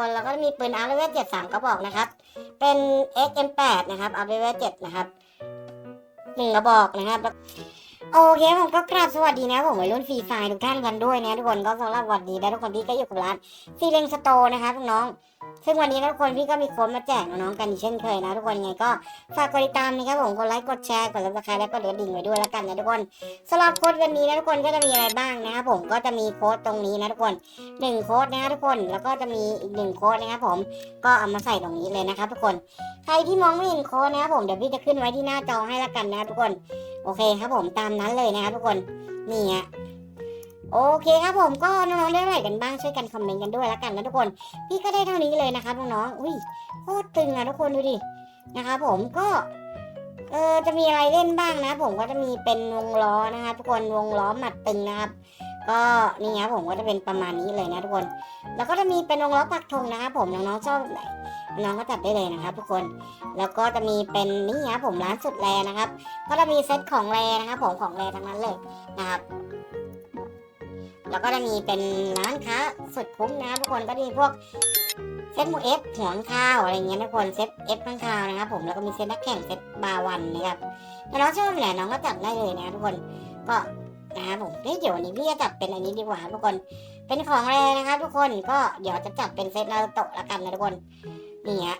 คนแล้วก็มีปืนอาร์เวเจ็ดสามกระบอกนะครับ เป็น XM8 นะครับอาร์เวเจ็ดนะครับหนึ่งกระบอกนะครับโอเคผมก็กราบสวัสดีนะผมวัยรุ่นฟรีไฟทุกท่านกันด้วยนะทุกคนก็สำหรับวันนี้นะทุกคนพี่ก็อยู่กับร้านซีเลงสโตนะครับน้อง ซึ่งวันนี้ทุกคนพี่ก็มีโค้ดมาแจกน้องๆกันอีกเช่นเคยนะทุกคนไงก็ฝากกดติดตามนะครับผมกดไลค์กดแชร์กดซับสไครต์และกดกระดิ่งไว้ด้วยแล้วกันนะทุกคนสำหรับโค้ดวันนี้นะทุกคนก็จะมีอะไรบ้างนะครับผมก็จะมีโค้ดตรงนี้นะทุกคนหนึ่งโค้ดนะครับทุกคนแล้วก็จะมีอีกหนึ่งโค้ดนะครับผมก็เอามาใส่ตรงนี้เลยนะครับทุกคนใครที่มองไม่เห็นโค้ดนะครับผมเดี๋ยวพี่จะขึ้นไว้ที่หน้าจอให้ละกันนะครับทุกคนโอเคครับผมตามนั้นเลยนะครับทุกคนนี่ฮะ โอเคครับผมก็น้องๆได้อะไรกันบ้างช่วยกันคอมเมนต์กันด้วยละกันนะทุกคน พี่ก็ได้เท่านี้เลยนะครับน้องๆอุ้ยโคตรตึงอะทุกคนดูดินะครับผมก็เออจะมีอะไรเล่นบ้างนะ ผมก็จะมีเป็นวงล้อนะครับทุกคนวงล้อหมัดตึงนะครับ ก็นี่ครับผมก็จะเป็นประมาณนี้เลยนะทุกคน แล้วก็จะมีเป็นวงล้อปักธงนะครับผมน้องๆชอบแบบไหนน้องก็จัดได้เลยนะครับ ทุกคน แล้วก็จะมีเป็นนี่ครับผมร้านสุดแรนะครับ ก็จะมีเซตของแรนะครับผมของแรทั้งนั้นเลยนะครับ แล้วก็จะมีเป็นร้านค้าสุดคุ้มนะครับทุกคนก็จะมีพวกเซตหมูเอฟหัวข้าวอะไรเงี้ยทุกคนเซตเอฟข้างข้าวนะครับผมแล้วก็มีเซตนักแข่งเซตบาวันนะครับแล้วน้องชอบแบบไหนน้องก็จัดได้เลยนะทุกคนก็นะครับผมเฮ้ยเดี๋ยววันนี้พี่จะจัดเป็นอันนี้ดีกว่าทุกคน เป็นของแรนะครับทุกคนก็เดี๋ยวจะจัดเป็นเซตนารูโตะละกันนะทุกคนนี่ฮะ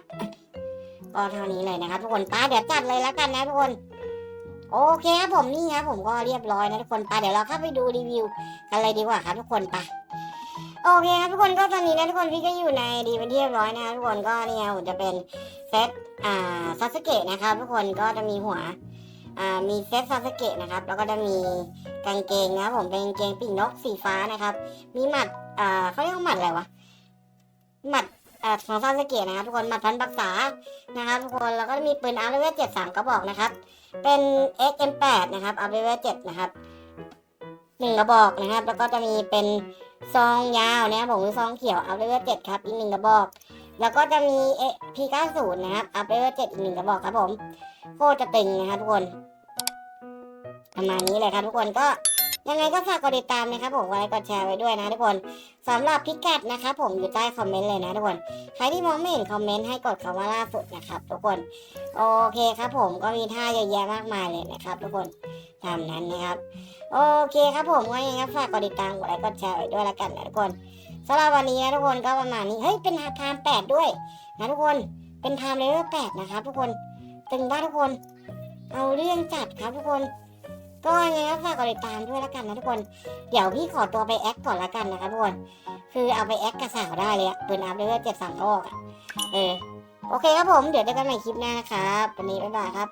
ก็เท่านี้เลยนะครับทุกคนป้าเดี๋ยวจัดเลยละกันนะทุกคน โอเคครับผมนี่ครับผมก็เรียบร้อยนะทุกคนไปเดี๋ยวเราเข้าไปดูรีวิวกันเลยดีกว่าครับทุกคนไปโอเคครับทุกคนก็ตอนนี้นะทุกคนพี่ก็อยู่ในดีเป็นที่เรียบร้อยนะครับทุกคนก็เนี่ยผมจะเป็นเซตอ่าซาสเกะนะครับทุกคนก็จะมีหัวอ่ามีเซตซาสเกะนะครับแล้วก็จะมีกางเกงนะครับผมเป็นกางเกงปีกนกสีฟ้านะครับ มีหมัดอ่าเขาเรียกว่าหมัดอะไรวะหมัดอ่าของซาสเกะนะครับทุกคนหมัดพันปักษานะครับทุกคนแล้วก็มีปืนอาร์เวเจ็ดสามกระบอกนะครับ เป็น XM8 นะครับอาร์เวเจ็ดนะครับหนึ่งกระบอกนะครับ แล้วก็จะมีเป็นซองยาวนะครับผมซองเขียวอาร์เวเจ็ดครับอีกหนึ่งกระบอก แล้วก็จะมีเอพีเก้าศูนย์นะครับอาร์เวเจ็ดอีกหนึ่งกระบอกครับผมโคตรจะตึงนะครับทุกคนประมาณนี้เลยครับทุกคนก็ ยังไงก็ฝากกดติดตามนะครับผมกดไลค์กดแชร์ไว้ด้วยนะทุกคนสำหรับพิกัดนะครับผมอยู่ใต้คอมเมนต์เลยนะทุกคนใครที่มองไม่เห็นคอมเมนต์ให้กดคำว่าล่าสุดนะครับทุกคนโอเคครับผมก็มีท่าเยอะแยะมากมายเลยนะครับทุกคนตามนั้นนะครับโอเคครับผมก็ยังไงก็ฝากกดติดตามกดไลค์กดแชร์ไว้ด้วยละกันนะทุกคนสำหรับวันนี้นะทุกคนก็ประมาณนี้เฮ้ยเป็นไทม์แปดด้วยนะทุกคนเป็นไทม์เลเวลแปดนะครับทุกคนตึงบ้าทุกคน เอาเรื่องจัดครับทุกคน ก็ยังไงก็ฝากกดติดตามด้วยละกันนะทุกคน เดี๋ยวพี่ขอตัวไปแอคก่อนละกันนะครับทุกคน คือเอาไปแอคกระสาวได้เลยอะปืนอัพเลเวลเจ็ดสามก็ออกอะเออ โอเคครับผม เดี๋ยวเจอกันใหม่คลิปหน้านะครับ วันนี้บ๊ายบายครับ